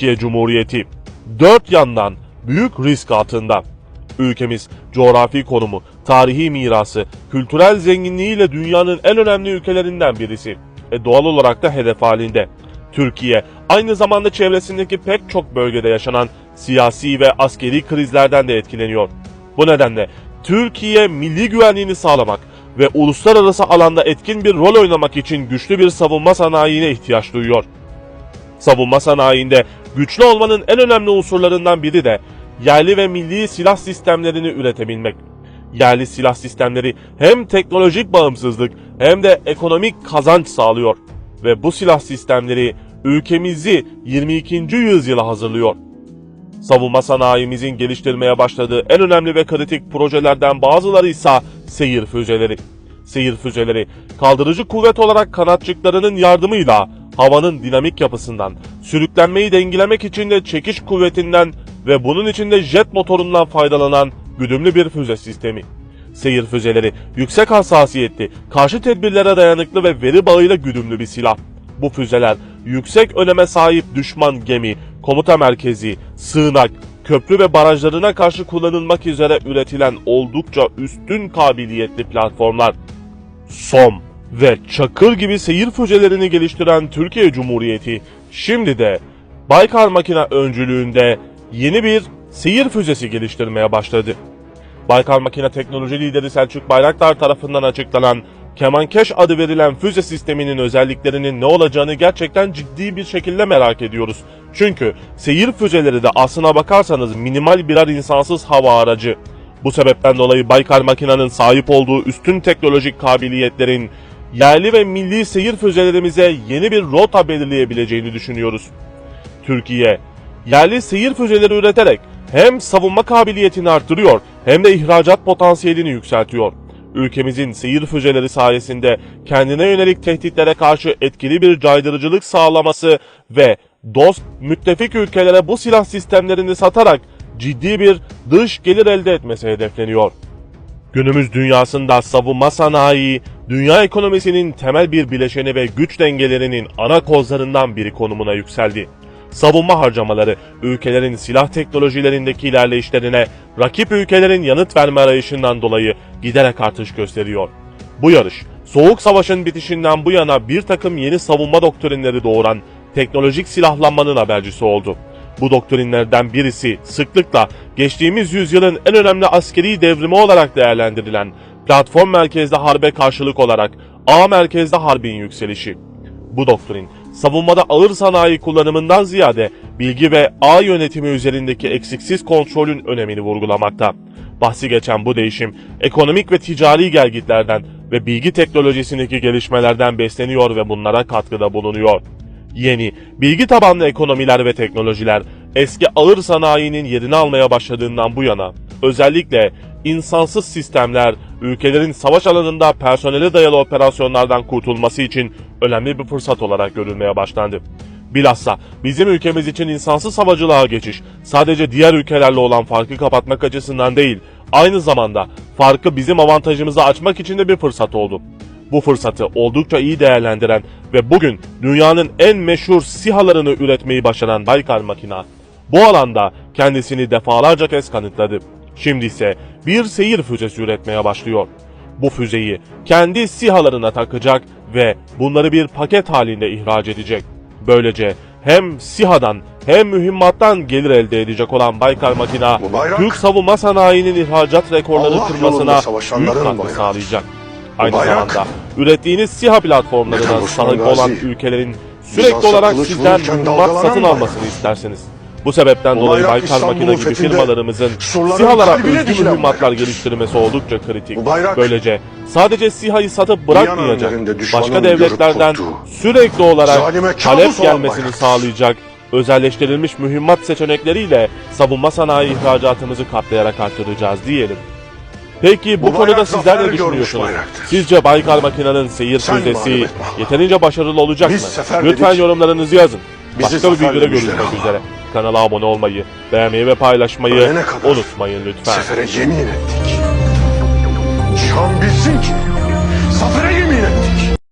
Türkiye Cumhuriyeti dört yandan büyük risk altında. Ülkemiz coğrafi konumu, tarihi mirası, kültürel zenginliğiyle dünyanın en önemli ülkelerinden birisi. E doğal olarak da hedef halinde. Türkiye aynı zamanda çevresindeki pek çok bölgede yaşanan siyasi ve askeri krizlerden de etkileniyor. Bu nedenle Türkiye milli güvenliğini sağlamak ve uluslararası alanda etkin bir rol oynamak için güçlü bir savunma sanayine ihtiyaç duyuyor. Savunma sanayinde güçlü olmanın en önemli unsurlarından biri de yerli ve milli silah sistemlerini üretebilmek. Yerli silah sistemleri hem teknolojik bağımsızlık hem de ekonomik kazanç sağlıyor ve bu silah sistemleri ülkemizi 22. yüzyıla hazırlıyor. Savunma sanayimizin geliştirmeye başladığı en önemli ve kritik projelerden bazıları ise seyir füzeleri. Seyir füzeleri kaldırıcı kuvvet olarak kanatçıklarının yardımıyla havanın dinamik yapısından, sürüklenmeyi dengelemek için de çekiş kuvvetinden ve bunun için de jet motorundan faydalanan güdümlü bir füze sistemi. Seyir füzeleri yüksek hassasiyetli, karşı tedbirlere dayanıklı ve veri bağıyla güdümlü bir silah. Bu füzeler yüksek öneme sahip düşman gemi, komuta merkezi, sığınak, köprü ve barajlarına karşı kullanılmak üzere üretilen oldukça üstün kabiliyetli platformlar. SOM ve Çakır gibi seyir füzelerini geliştiren Türkiye Cumhuriyeti şimdi de Baykar Makina öncülüğünde yeni bir seyir füzesi geliştirmeye başladı. Baykar Makine Teknoloji Lideri Selçuk Bayraktar tarafından açıklanan Kemankeş adı verilen füze sisteminin özelliklerinin ne olacağını gerçekten ciddi bir şekilde merak ediyoruz. Çünkü seyir füzeleri de aslına bakarsanız minimal birer insansız hava aracı. Bu sebepten dolayı Baykar Makina'nın sahip olduğu üstün teknolojik kabiliyetlerin yerli ve milli seyir füzelerimize yeni bir rota belirleyebileceğini düşünüyoruz. Türkiye, yerli seyir füzeleri üreterek hem savunma kabiliyetini arttırıyor hem de ihracat potansiyelini yükseltiyor. Ülkemizin seyir füzeleri sayesinde kendine yönelik tehditlere karşı etkili bir caydırıcılık sağlaması ve dost müttefik ülkelere bu silah sistemlerini satarak ciddi bir dış gelir elde etmesi hedefleniyor. Günümüz dünyasında savunma sanayi, dünya ekonomisinin temel bir bileşeni ve güç dengelerinin ana kozlarından biri konumuna yükseldi. Savunma harcamaları ülkelerin silah teknolojilerindeki ilerleyişlerine rakip ülkelerin yanıt verme arayışından dolayı giderek artış gösteriyor. Bu yarış, Soğuk Savaş'ın bitişinden bu yana bir takım yeni savunma doktrinleri doğuran teknolojik silahlanmanın habercisi oldu. Bu doktrinlerden birisi sıklıkla geçtiğimiz yüzyılın en önemli askeri devrimi olarak değerlendirilen platform merkezli harbe karşılık olarak A merkezli harbin yükselişi. Bu doktrin savunmada ağır sanayi kullanımından ziyade bilgi ve ağ yönetimi üzerindeki eksiksiz kontrolün önemini vurgulamakta. Bahsi geçen bu değişim ekonomik ve ticari gelgitlerden ve bilgi teknolojisindeki gelişmelerden besleniyor ve bunlara katkıda bulunuyor. Yeni, bilgi tabanlı ekonomiler ve teknolojiler eski ağır sanayinin yerini almaya başladığından bu yana özellikle insansız sistemler ülkelerin savaş alanında personele dayalı operasyonlardan kurtulması için önemli bir fırsat olarak görülmeye başlandı. Bilhassa bizim ülkemiz için insansız havacılığa geçiş sadece diğer ülkelerle olan farkı kapatmak açısından değil, aynı zamanda farkı bizim avantajımıza açmak için de bir fırsat oldu. Bu fırsatı oldukça iyi değerlendiren ve bugün dünyanın en meşhur SİHA'larını üretmeyi başaran Baykar Makina, bu alanda kendisini defalarca kez kanıtladı. Şimdi ise bir seyir füzesi üretmeye başlıyor. Bu füzeyi kendi SİHA'larına takacak ve bunları bir paket halinde ihraç edecek. Böylece hem SİHA'dan hem mühimmattan gelir elde edecek olan Baykar Makina, Türk savunma sanayinin ihracat rekorları Allah kırmasına büyük katkı sağlayacak. Aynı zamanda ürettiğiniz SİHA platformlarına sahip olan ülkelerin sürekli olarak sizden mühimmat satın almasını isterseniz. Bu sebepten dolayı bayrak Baykar İstanbul'un Makina gibi fethinde firmalarımızın surların SİHA'lara kalbine özgü mühimmatlar geliştirmesi oldukça kritik. Bu bayrak, Böylece sadece SİHA'yı satıp bırakmayacak, önlerinde düşmanın başka görüp devletlerden korktuğu, sürekli olarak zalime kabus talep olan gelmesini bayraktır. sağlayacak, özelleştirilmiş mühimmat seçenekleriyle savunma sanayi ihracatımızı katlayarak arttıracağız diyelim. Peki bu, Bu konuda bayrak sizler zafer ne görmüş düşünüyorsunuz? bayraktır. Sizce Baykar Makina'nın seyir Sen etme yeterince başarılı olacak Biz mı? sefer Lütfen dedik. yorumlarınızı yazın. Bizi Başka bir videoda görüşmek üzere. Kanala abone olmayı, beğenmeyi ve paylaşmayı unutmayın lütfen. Sefere yemin ettik. Can bilsin ki